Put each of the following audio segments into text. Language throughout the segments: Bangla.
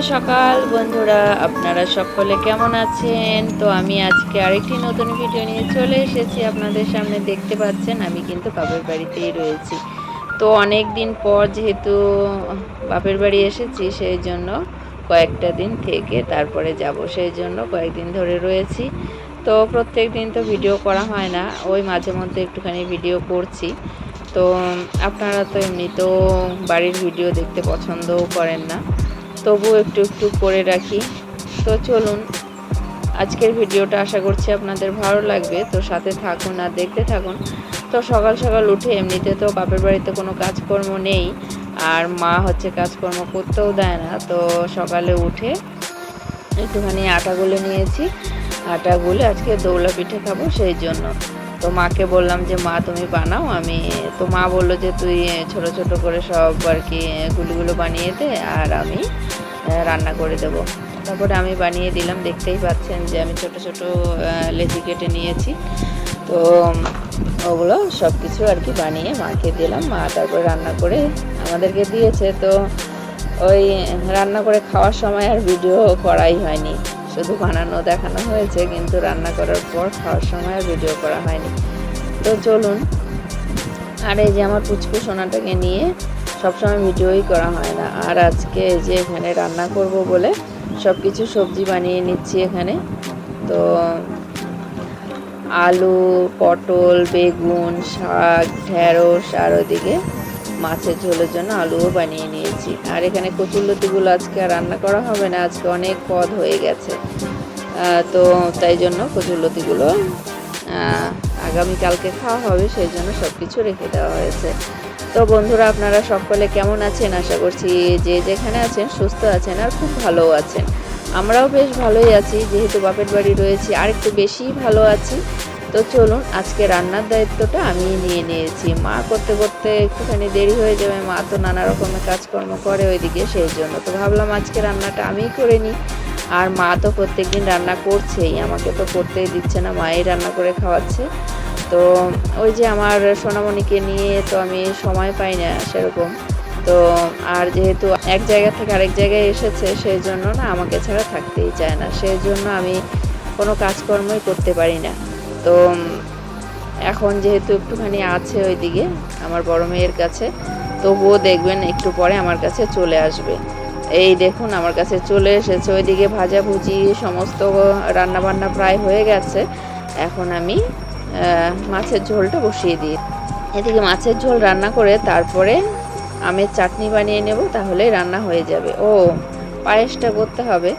সকাল বন্ধুরা, আপনারা সকলে কেমন আছেন? তো আমি আজকে আরেকটি নতুন ভিডিও নিয়ে চলে এসেছি। আপনাদের সামনে দেখতে পাচ্ছেন, আমি কিন্তু বাপের বাড়িতেই রয়েছি। তো অনেক দিন পর যেহেতু বাপের বাড়ি এসেছি, সেই জন্য কয়েকটা দিন থেকে তারপরে যাব, সেই জন্য কয়েকদিন ধরে রয়েছি। তো প্রত্যেক দিন তো ভিডিও করা হয় না, ওই মাঝে মধ্যে একটুখানি ভিডিও করছি। তো আপনারা তো এমনিতেও বাড়ির ভিডিও দেখতে পছন্দও করেন না। তবু একটু একটু করে রাখি। তো চলুন, আজকের ভিডিওটা আশা করছি আপনাদের ভালো লাগবে। তো সাথে থাকুন আর দেখতে থাকুন। তো সকাল সকাল উঠে এমনিতে তো বাপের বাড়িতে কোনো কাজকর্ম নেই, আর মা হচ্ছে কাজকর্ম করতেও দেয় না। তো সকালে উঠে একটুখানি আটা গুলে নিয়েছি। আটা গুলে আজকে দৌলা পিঠে খাব সেই জন্য। তো মাকে বললাম যে, মা, তুমি বানাও। আমি, তো মা বলল যে, তুই ছোট ছোট করে সব আর কি গুলিগুলো বানিয়ে দে আর আমি রান্না করে দেবো। তারপরে আমি বানিয়ে দিলাম। দেখতেই পাচ্ছেন যে, আমি ছোট ছোট লেচি কেটে নিয়েছি। তো, ওগুলো সব কিছু আর কি বানিয়ে মাকে দিলাম। মা তারপরে রান্না করে আমাদেরকে দিয়েছে। তো, ওই, রান্না করে খাওয়ার সময় আর ভিডিও করাই হয়নি। শুধু বানানো দেখানো হয়েছে, কিন্তু রান্না করার পর খাওয়ার সময় ভিডিও করা হয়নি। তো চলুন, আর এই যে আমার পুচকু সোনাটাকে নিয়ে সবসময় ভিডিওই করা হয় না। আর আজকে এই যে এখানে রান্না করব বলে সব কিছু সবজি বানিয়ে নিচ্ছি এখানে। তো আলু, পটল, বেগুন, শাক, ঢেঁড়স, আর ওদিকে মাছের ঝোলের জন্য আলুও বানিয়ে নিয়েছি। আর এখানে কচুরলতিগুলো আজকে আর রান্না করা হবে না, আজকে অনেক পদ হয়ে গেছে। তো তাই জন্য কচুরলতিগুলো আগামীকালকে খাওয়া হবে, সেই জন্য সব কিছু রেখে দেওয়া হয়েছে। তো বন্ধুরা, আপনারা সকলে কেমন আছেন? আশা করছি যে যেখানে আছেন সুস্থ আছেন আর খুব ভালো আছেন। আমরাও বেশ ভালোই আছি, যেহেতু বাপের বাড়ি রয়েছি আর একটু বেশি ভালো আছি। তো চলুন, আজকে রান্নার দায়িত্বটা আমি নিয়ে নিয়েছি। মা করতে করতে একটুখানি দেরি হয়ে যাবে, মা তো নানা রকমের কাজকর্ম করে ওইদিকে, সেই জন্য তো ভাবলাম আজকে রান্নাটা আমিই করে নিই। আর মা তো প্রত্যেকদিন রান্না করছেই, আমাকে তো করতেই দিচ্ছে না, মাই রান্না করে খাওয়াচ্ছে। তো ওই যে আমার সোনামণিকে নিয়ে তো আমি সময় পাই না সেরকম। তো আর যেহেতু এক জায়গা থেকে আরেক জায়গায় এসেছে, সেই জন্য না আমাকে ছাড়া থাকতেই চায় না। সেই জন্য আমি কোনো কাজকর্মই করতে পারি না। তো এখন যেহেতু একটুখানি আছে ওইদিকে, আমার বড় মেয়ের কাছে, তবুও দেখবেন একটু পরে আমার কাছে চলে আসবে। এই দেখুন, আমার কাছে চলে এসেছে, ওইদিকে ভাজাভুজি, সমস্ত রান্নাবান্না প্রায় হয়ে গেছে। এখন আমি মাছের ঝোলটা বসিয়ে দিই। এদিকে মাছের ঝোল রান্না করে তারপরে আমের চাটনি বানিয়ে নেব, তাহলেই রান্না হয়ে যাবে। ও, পায়েসটা করতে হবে,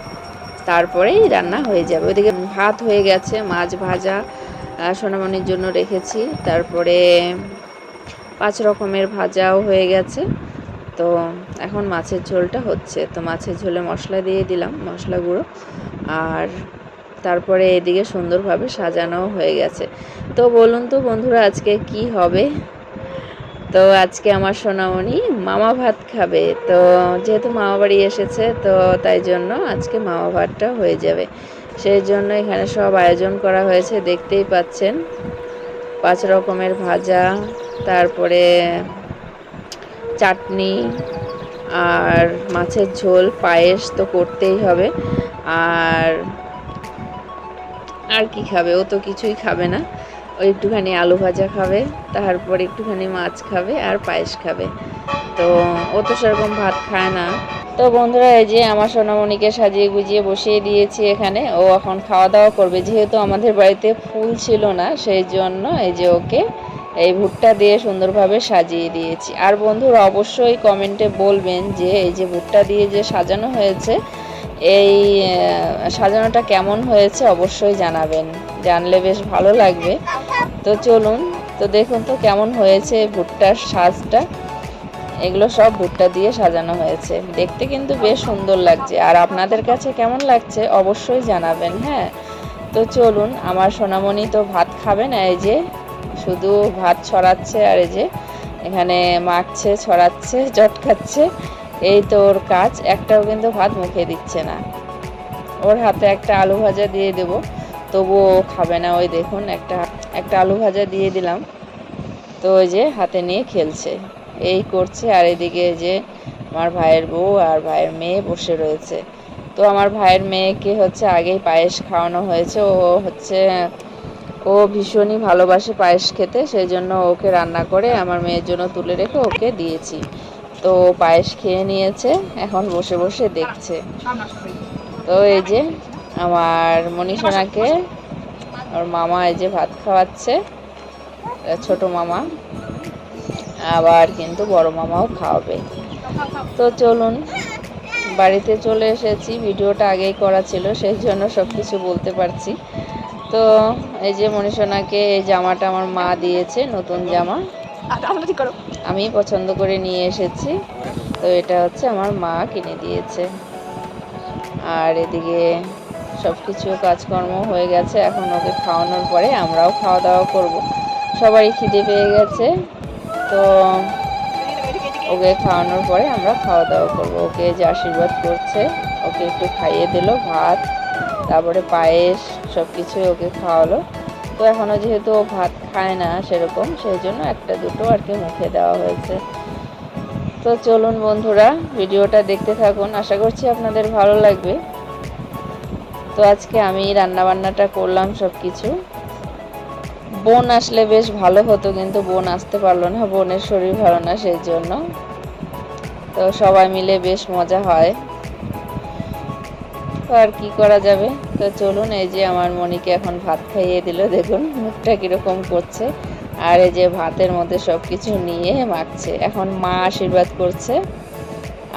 তারপরেই রান্না হয়ে যাবে। ওইদিকে ভাত হয়ে গেছে, মাছ ভাজা সোনামণির জন্য রেখেছি। তারপরে পাঁচ রকমের ভাজাও হয়ে গেছে। তো এখন মাছের ঝোলটা হচ্ছে। তো মাছের ঝোলে মশলা দিয়ে দিলাম, মশলা গুঁড়ো। আর তারপরে এদিকে সুন্দরভাবে সাজানোও হয়ে গেছে। তো বলুন তো বন্ধুরা, আজকে কি হবে? তো আজকে আমার সোনামণি মামা ভাত খাবে। তো যেহেতু মামা বাড়ি এসেছে, তো তাই জন্য আজকে মামা ভাতটা হয়ে যাবে। সেই জন্য এখানে সব আয়োজন করা হয়েছে, দেখতেই পাচ্ছেন। পাঁচ রকমের ভাজা, তারপরে চাটনি আর মাছের ঝোল, পায়েস তো করতেই হবে। আর আর কি খাবে? ও তো কিছুই খাবে না। ও একটুখানি আলু ভাজা খাবে, তারপর একটুখানি মাছ খাবে আর পায়েস খাবে। তো ও তো সেরকম ভাত খায় না। তো বন্ধুরা, এই যে আমার সোনামণিকে সাজিয়ে গুজিয়ে বসিয়ে দিয়েছি এখানে। ও এখন খাওয়া দাওয়া করবে। যেহেতু আমাদের বাড়িতে ফুল ছিল না, সেই জন্য এই যে ওকে এই ভুট্টা দিয়ে সুন্দরভাবে সাজিয়ে দিয়েছি। আর বন্ধুরা, অবশ্যই কমেন্টে বলবেন যে এই যে ভুট্টা দিয়ে যে সাজানো হয়েছে, এই সাজানোটা কেমন হয়েছে অবশ্যই জানাবেন। জানলে বেশ ভালো লাগবে। তো চলুন, তো দেখুন তো কেমন হয়েছে ভুট্টার সাজটা। এগুলো সব ভুট্টা দিয়ে সাজানো হয়েছে। দেখতে কিন্তু বেশ সুন্দর লাগছে। আর আপনাদের কাছে কেমন লাগছে অবশ্যই জানাবেন হ্যাঁ? তো চলুন, আমার সোনামণি তো ভাত খাবে না, এই যে শুধু ভাত ছড়াচ্ছে আর এই যে এখানে মাখছে, ছড়াচ্ছে চটকাচ্ছে এই তো ওর কাজ, একটাও কিন্তু ভাত মুখে দিচ্ছে না। ওর হাতে একটা আলু ভাজা দিয়ে দেব, তবুও খাবে না। ওই দেখুন, একটা একটা আলু ভাজা দিয়ে দিলাম। তো ওই যে হাতে নিয়ে খেলছে। এই করছে, আর এদিকে যে আমার ভাইয়ের বউ আর ভাইয়ের মেয়ে বসে রয়েছে। তো আমার ভাইয়ের মেয়েকে হচ্ছে আগেই পায়েস খাওয়ানো হয়েছে। ও হচ্ছে, ও ভীষণই ভালোবাসে পায়েস খেতে, সেই জন্য ওকে রান্না করে আমার মেয়ের জন্য তুলে রেখে ওকে দিয়েছি। তো পায়েস খেয়ে নিয়েছে, এখন বসে বসে দেখছে। তো এই যে আমার মনীষণাকে ওর মামা এই যে ভাত খাওয়াচ্ছে ছোট মামা। আবার কিন্তু বড় মামাও খাওয়াবে। তো চলুন, বাড়িতে চলে এসেছি। ভিডিওটা আগেই করা ছিল, সেই জন্য সব কিছু বলতে পারছি। তো এই যে মনীষণাকে এই জামাটা আমার মা দিয়েছে, নতুন জামা। আমি পছন্দ করে নিয়ে এসেছি। তো এটা হচ্ছে আমার মা কিনে দিয়েছে। আর এদিকে সব কিছু কাজকর্ম হয়ে গেছে। এখন ওকে খাওয়ানোর পরে আমরাও খাওয়া দাওয়া করব। সবাই খিদে পেয়ে গেছে। তো ওকে খাওয়ানোর পরে আমরা খাওয়া দাওয়া করব। ওকে যে আশীর্বাদ করছে, ওকে একটু খাইয়ে দিল, ভাত, তারপরে পায়েস সব কিছুই ওকে খাওয়ালো। তো এখনও যেহেতু ও ভাত খায় না সেরকম, সেই জন্য একটা দুটো আর কি মুখে দেওয়া হয়েছে। তো চলুন বন্ধুরা, ভিডিওটা দেখতে থাকুন। আশা করছি আপনাদের ভালো লাগবে। তো আজকে আমি রান্না বান্নাটা করলাম সব কিছু বোন আসলে বেশ ভালো হতো কিন্তু বোন আসতে পারল না বোনের শরীর ভালো না সেই জন্য তো সবাই মিলে বেশ মজা হয়। তো আর কি করা যাবে? তো চলুন এই যে আমার মনিকে এখন ভাত খাইয়ে দিল দেখুন মুখটা কীরকম করছে। আর এই যে ভাতের মধ্যে সব কিছু নিয়ে মাখছে। এখন মা আশীর্বাদ করছে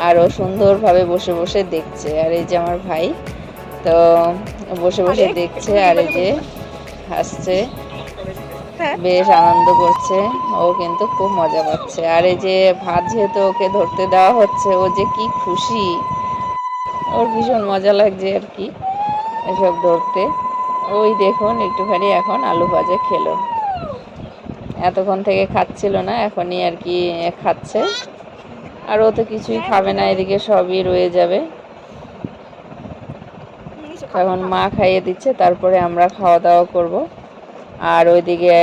আর ও সুন্দরভাবে বসে বসে দেখছে। আর এই যে আমার ভাই তো বসে বসে দেখছে আর এই যে হাসছে। বেশ আনন্দ করছে। ও কিন্তু খুব মজা পাচ্ছে। আর এই যে ভাত যেহেতু ওকে ধরতে দেওয়া হচ্ছে, ও যে কি খুশি। ওর ভীষণ মজা লাগছে আর কি এসব ধরতে। ওই দেখুন, একটুখানি এখন আলু ভাজা খেলো। এতক্ষণ থেকে খাচ্ছিল না, এখনই আর কি খাচ্ছে। আর ও তো কিছুই খাবে না, এদিকে সবই রয়ে যাবে। এখন মা খাইয়ে দিচ্ছে, তারপরে আমরা খাওয়া দাওয়া করব। আর ওইদিকে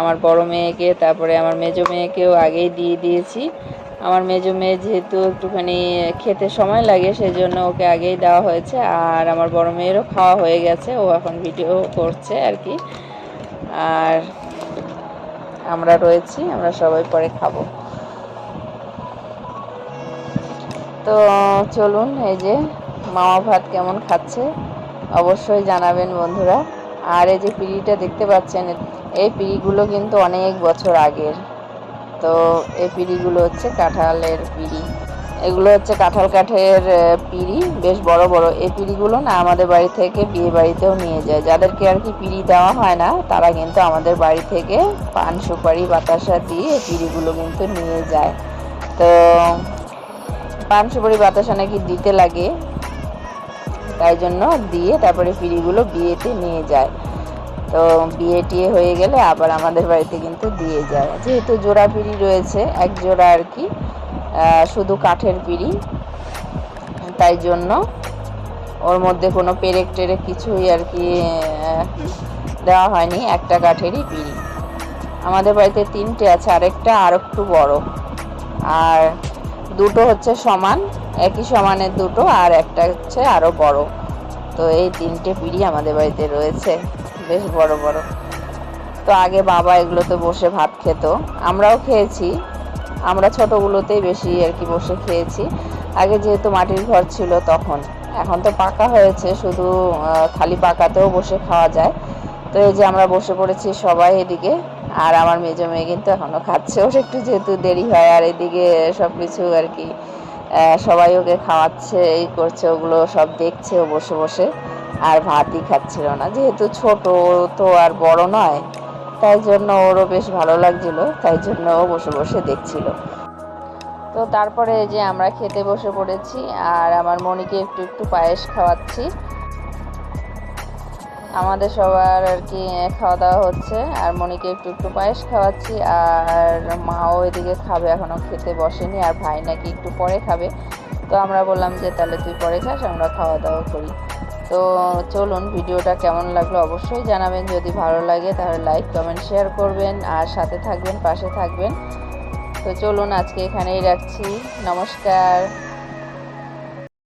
আমার বড় মেয়েকে, তারপরে আমার মেজো মেয়েকেও আগেই দিয়ে দিয়েছি। আমার মেজো মেয়ে যেহেতু একটুখানি খেতে সময় লাগে সেই জন্য ওকে আগেই দেওয়া হয়েছে। আর আমার বড় মেয়েরও খাওয়া হয়ে গেছে, ও এখন ভিডিও করছে আর কি। আর আমরা রয়েছি, আমরা সবাই পরে খাব। তো চলুন, এই যে মামা ভাত কেমন খাচ্ছে, অবশ্যই জানাবেন বন্ধুরা। আর এই যে পিড়িটা দেখতে পাচ্ছেন, এই পিড়িগুলো কিন্তু অনেক বছর আগের। তো এই পিড়িগুলো হচ্ছে কাঁঠালের পিড়ি। এগুলো হচ্ছে কাঁঠাল কাঠের পিড়ি, বেশ বড় বড়। এই পিড়িগুলো না আমাদের বাড়ি থেকে বিয়ে বাড়িতেও নিয়ে যায়। যাদেরকে আর কি পিড়ি দেওয়া হয় না, তারা কিন্তু আমাদের বাড়ি থেকে পান, সুপারি, বাতাসা দিয়ে এই পিড়িগুলো কিন্তু নিয়ে যায়। তো পান, সুপারি, বাতাসা নাকি দিতে লাগে। তাই জন্য দিয়ে তারপরে পিড়িগুলো বিয়েতে নিয়ে যায়। তো বিয়ে টিয়ে হয়ে গেলে আবার আমাদের বাড়িতে কিন্তু দিয়ে যায়। যেহেতু জোড়া পিড়ি রয়েছে, এক জোড়া আর কি শুধু কাঠের পিড়ি। তাই জন্য ওর মধ্যে কোনো পেরেক টেরেক কিছুই আর কি দেওয়া হয়নি, একটা কাঠেরই পিড়ি। আমাদের বাড়িতে তিনটে আছে, আরেকটা আর একটু বড়। আর দুটো হচ্ছে সমান। একই সমানের দুটো আর একটা হচ্ছে আরও বড়। তো এই তিনটে পিড়ি আমাদের বাড়িতে রয়েছে, বেশ বড় বড়। তো আগে বাবা এগুলোতে বসে ভাত খেত, আমরাও খেয়েছি। আমরা ছোটোগুলোতেই বেশি আর কি বসে খেয়েছি। আগে যেহেতু মাটির ঘর ছিল তখন। এখন তো পাকা হয়েছে, শুধু খালি পাকাতেও বসে খাওয়া যায়। তো এই যে আমরা বসে পড়েছি সবাই এদিকে, আর আমার মেজো মেয়ে কিন্তু এখনও খাচ্ছে। ওর একটু যেহেতু দেরি হয়, আর এদিকে সব কিছু আর কি সবাই ওকে খাওয়াচ্ছে, এই করছে, ওগুলো সব দেখছে ও বসে বসে। আর ভাতই খাচ্ছিল না, যেহেতু ছোট তো আর বড় নয়, তাই জন্য ওরও বেশ ভালো লাগছিল, তাই জন্য ও বসে বসে দেখছিল। তো তারপরে যে আমরা খেতে বসে পড়েছি, আর আমার মনিকে একটু একটু পায়েস খাওয়াচ্ছি। আমাদের সবার আর কি খাওয়া দাওয়া হচ্ছে। আর মনিকে একটু একটু পায়েস খাওয়াচ্ছি। আর মাও এদিকে খাবে এখনও খেতে বসেনি। আর ভাই নাকি একটু পরে খাবে। তো আমরা বললাম যে, তাহলে তুই পরে খাস, আমরা খাওয়া দাওয়া করি। তো চলুন, ভিডিওটা কেমন লাগল অবশ্যই জানাবেন। যদি ভালো লাগে, তাহলে লাইক, কমেন্ট, শেয়ার করবেন। আর সাথে থাকবেন, পাশে থাকবেন। তো চলুন, আজকে এখানেই রাখছি। নমস্কার।